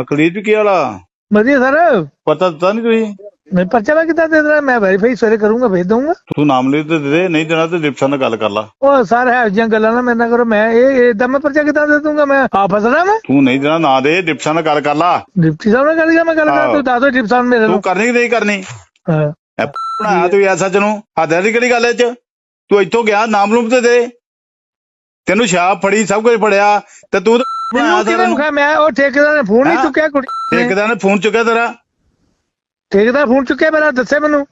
ਅਕਲੀਤ ਵੀ ਕੀ ਵਾਲਾ ਵਧੀਆ ਸਰ। ਪਤਾ ਦਿੱਤਾ ਨਹੀਂ ਤੁਸੀਂ? ਮੈਂ ਪਰਚਾ ਮੈਂ ਕਿੱਦਾਂ ਦੇ ਦੇਣਾ? ਮੈਂ ਵੈਰੀਫਾਈ ਸਵੇਰੇ ਕਰੂੰਗਾ ਭੇਜ ਦਊਂਗਾ। ਤੂੰ ਨਾਮ ਲੈ ਤੇ ਦੇ ਦੇ ਨਹੀਂ ਦੇਣਾ ਤੇ ਡਿਪਸ਼ਨ ਨਾਲ ਗੱਲ ਕਰ ਲਾ। ਉਹ ਸਰ ਹੈ ਜਿਹੀਆਂ ਗੱਲਾਂ ਨਾ ਮੇਰੇ ਨਾਲ ਕਰੋ। ਮੈਂ ਇਹ ਇਦਾਂ ਮੈਂ ਪਰਚਾ ਕਿੱਦਾਂ ਦੇ ਦੂੰਗਾ ਮੈਂ ਆ ਫਸਣਾ ਮੈਂ ਤੂੰ ਨਹੀਂ ਦੇਣਾ ਨਾ ਦੇ ਡਿਪਸ਼ਨ ਨਾਲ ਗੱਲ ਕਰ ਲਾ। ਡਿਪਟੀ ਸਾਹਿਬ ਨਾਲ ਗੱਲ ਕਰ ਮੈਂ ਗੱਲ ਕਰ। ਤੂੰ ਦੱਸ ਦੋ ਡਿਪਟੀ ਸਾਹਿਬ ਮੇਰੇ ਤੂੰ ਕਰਨੀ ਕਿ ਨਹੀਂ ਕਰਨੀ? ਹਾਂ। ਬਣਾਇਆ ਤੂੰ ਐਸਾ ਨੂੰ। ਹੱਦਾਂ ਦੀ ਕਿਹੜੀ ਗੱਲ ਐ ਚ? ਤੂੰ ਇੱਥੋਂ ਗਿਆ ਨਾਮ ਲੂਮ ਤੇ ਦੇ। ਤੈਨੂੰ ਸ਼ਾਪ ਫੜੀ ਸਭ ਕੁਝ ਫੜਿਆ ਤੇ ਤੂੰ ਤਾਂ ਮੈਨੂੰ ਕਿਹਨੇ ਸਾਰਿਆਂ ਨੂੰ ਮੁਖਾ ਮੈਂ ਉਹ ਠੇਕੇਦਾਰ ਨੇ ਫੋਨ ਨਹੀਂ ਹਾਂ। ਚੁੱਕਿਆ ਕੁੜੀ ਨੇ। ਠੇਕੇਦਾਰ ਨੇ ਫੋਨ ਚੁੱਕਿਆ ਤੇਰਾ? ਠੇਕੇਦਾਰ ਫੋਨ ਚੁੱਕਿਆ ਮੇਰਾ ਦੱਸੇ ਮੈਨੂੰ।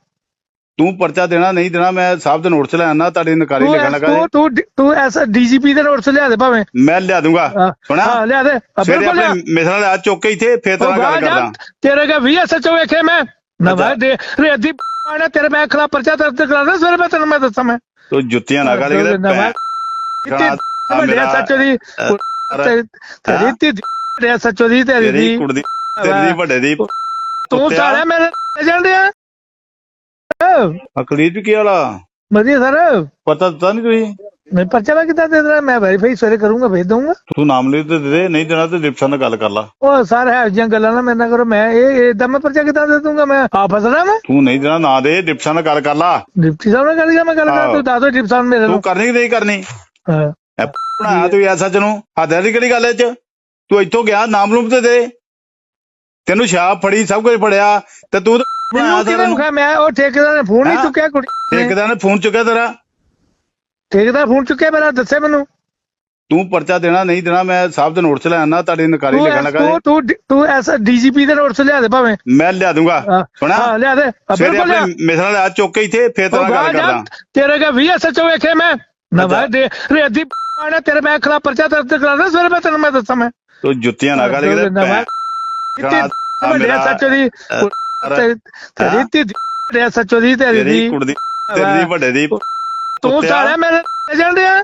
ਤੂੰ ਪਰਚਾ ਦੇਣਾ ਨਹੀਂ ਦੇਣਾ ਮੈਂ ਸਾਹਿਬ ਦੇ ਨੋਟ ਚ ਲੈ ਆਣਾ ਤੁਹਾਡੀ ਨਕਾਰੀ ਤੂੰ ਲਿਖਣ ਲੱਗਾ ਤੂੰ ਤੂੰ ਤੂੰ ਐਸਾ ਡੀਜੀਪੀ ਦੇ ਨੋਟ ਲਿਆ ਦੇ ਭਾਵੇਂ। ਮੈਂ ਲਿਆ ਦੂੰਗਾ। ਹਾਂ, ਸੁਣਾ ਹਾਂ ਲਿਆ ਦੇ। ਆ, ਸਵੇਰੇ ਬਿਲਕੁਲ ਲਿਆ। ਆਪਣੇ ਮਿਸਰਾਂ ਲਿਆ ਚੁੱਕ ਕੇ ਇੱਥੇ ਫੇਰ ਤੇਰਾ ਉਹ ਗੱਲ ਬਾਹਰ ਜਾ, ਕਰਦਾ। ਤੇਰੇ ਕਾ ਵੀ ਐਸਐਚਓ ਵੇਖੇ ਮੈਂ। ਨਾ ਅੱਛਾ। ਭਾਈ ਦੇ ਰੇਦੀ ਆਣਾ ਤੇਰੇ ਮੈਂ ਖਿਲਾਫ ਪਰਚਾ ਦਰਜ ਕਰਾਣਾ ਸਵੇਰੇ ਮੈਂ ਤੈਨੂੰ ਮੈਂ ਦੱਸਾਂ ਮੈਂ। ਤੂੰ ਜੁੱਤੀਆਂ ਨਾ ਕਿਤੇ ਮੈਂ- ਕਰਾ ਵੱਡੇ ਮੇਰਾ- ਸੱਚੋ ਦੀ ਤੇਰੀ ਹਾਂ। ਤੀ ਵੱਡੇ ਸੱਚੋ ਦੀ ਤੇਰੀ ਤੇਰੀ ਦੀ। ਕੁੜੀ ਦੀ ਤੇਰੀ ਦੀ ਵੱਡੇ ਦੀ ਤੂੰ। ਸਾਰਾ ਮੇਰੇ ਏਜੰਟ ਆ। ਅਕਲੀਤ ਵੀ ਕੀ ਵਾਲਾ ਵਧੀਆ ਸਰ। ਪਤਾ ਦਿੱਤਾ ਨਹੀਂ ਤੁਸੀਂ? ਮੈਂ ਪਰਚਾ ਮੈਂ ਕਿੱਦਾਂ ਦੇ ਦੇਣਾ? ਮੈਂ ਵੈਰੀਫਾਈ ਸਵੇਰੇ ਕਰੂੰਗਾ ਭੇਜ ਦਊਂਗਾ। ਤੂੰ ਨਾਮ ਲੈ ਤੇ ਦੇ ਦੇ ਨਹੀਂ ਦੇਣਾ ਤੇ ਡਿਪਸ਼ਨ ਨਾਲ ਗੱਲ ਕਰ ਲਾ। ਉਹ ਸਰ ਹੈ ਜਿਹੀਆਂ ਗੱਲਾਂ ਨਾ ਮੇਰੇ ਨਾਲ ਕਰੋ। ਮੈਂ ਇਹ ਇਦਾਂ ਮੈਂ ਪਰਚਾ ਕਿੱਦਾਂ ਦੇ ਦੂੰਗਾ ਮੈਂ ਆ ਫਸਣਾ ਮੈਂ ਤੂੰ ਨਹੀਂ ਦੇਣਾ ਨਾ ਦੇ ਡਿਪਸ਼ਨ ਨਾਲ ਗੱਲ ਕਰ ਲਾ। ਡਿਪਟੀ ਸਾਹਿਬ ਨਾਲ ਗੱਲ ਕਰ ਮੈਂ ਗੱਲ ਕਰ। ਤੂੰ ਦੱਸ ਦੋ ਡਿਪਟੀ ਸਾਹਿਬ ਮੇਰੇ ਤੂੰ ਨੂੰ ਕਰਨੀ ਕਿ ਨਹੀਂ ਕਰਨੀ? ਹਾਂ। ਬਣਾਇਆ ਤੂੰ ਐਸਾ ਨੂੰ। ਹੱਦਾਂ ਦੀ ਕਿਹੜੀ ਗੱਲ ਐ ਚ? ਤੂੰ ਇੱਥੋਂ ਗਿਆ ਨਾਮ ਲੂਮ ਤੇ ਦੇ। ਤੈਨੂੰ ਸ਼ਾਪ ਫੜੀ ਸਭ ਕੁਝ ਫੜਿਆ ਤੇ ਤੂੰ ਮੈਨੂੰ ਕਿਹਨੇ ਮੁਖਾ? ਮੈਂ ਉਹ ਠੇਕੇਦਾਰ ਨੇ ਫੋਨ ਨਹੀਂ ਹਾਂ। ਚੁੱਕਿਆ ਕੁੜੀ। ਠੇਕੇਦਾਰ ਨੇ ਫੋਨ ਚੁੱਕਿਆ ਤੇਰਾ। ਠੇਕੇਦਾਰ ਫੋਨ ਚੁੱਕਿਆ ਮੇਰਾ ਦੱਸੇ ਮੈਨੂੰ। ਤੂੰ ਪਰਚਾ ਦੇਣਾ ਨਹੀਂ ਦੇਣਾ ਮੈਂ ਸਾਹਿਬ ਦੇ ਨੋਟ ਚ ਲੈ ਆਣਾ ਤੁਹਾਡੀ ਨਕਾਰੀ ਲਿਖਣ ਲੱਗਾ ਤੂੰ ਤੂੰ ਤੂੰ ਐਸਾ ਡੀਜੀਪੀ ਦੇ ਨੋਟ ਲਿਆ ਦੇ ਭਾਵੇਂ। ਮੈਂ ਲਿਆ ਦੂੰਗਾ। ਹਾਂ, ਸੁਣਾ ਹਾਂ ਲਿਆ ਦੇ। ਬਿਲਕੁਲ ਮਿਸਰਾਂ ਲਿਆ ਚੁੱਕ ਕੇ ਇੱਥੇ ਫੇਰ ਤੇਰਾ ਗੱਲ ਕਰਦਾ। ਤੇਰੇ ਕਾ ਵੀ ਐਸਐਚਓ ਵੇਖੇ ਮੈਂ। ਨਾ ਅੱਛਾ। ਭਾਈ ਦੇ ਰੇਦੀ ਆਣਾ ਤੇਰੇ ਮੈਂ ਖਿਲਾਫ ਪਰਚਾ ਦਰਜ ਕਰਾਣਾ ਸਵੇਰੇ ਮੈਂ ਤੈਨੂੰ ਮੈਂ ਦੱਸਾਂ ਮੈਂ। ਤੂੰ ਜੁੱਤੀਆਂ ਨਾ ਕਿਤੇ ਨਾ ਮੈਂ- ਕਰਾ ਵੱਡੇ ਮੇਰਾ- ਸੱਚੋ ਦੀ ਤੇਰੀ ਤੇਰੀ ਤੀ ਵੱਡੇ ਸੱਚੋ ਦੀ ਤੇਰੀ ਤੇਰੀ ਦੀ। ਕੁੜੀ ਦੀ ਤੇਰੀ ਦੀ ਵੱਡੇ ਦੀ। ਤੂੰ। ਸਾਰਾ ਮੇਰੇ ਏਜੰਟ ਆ।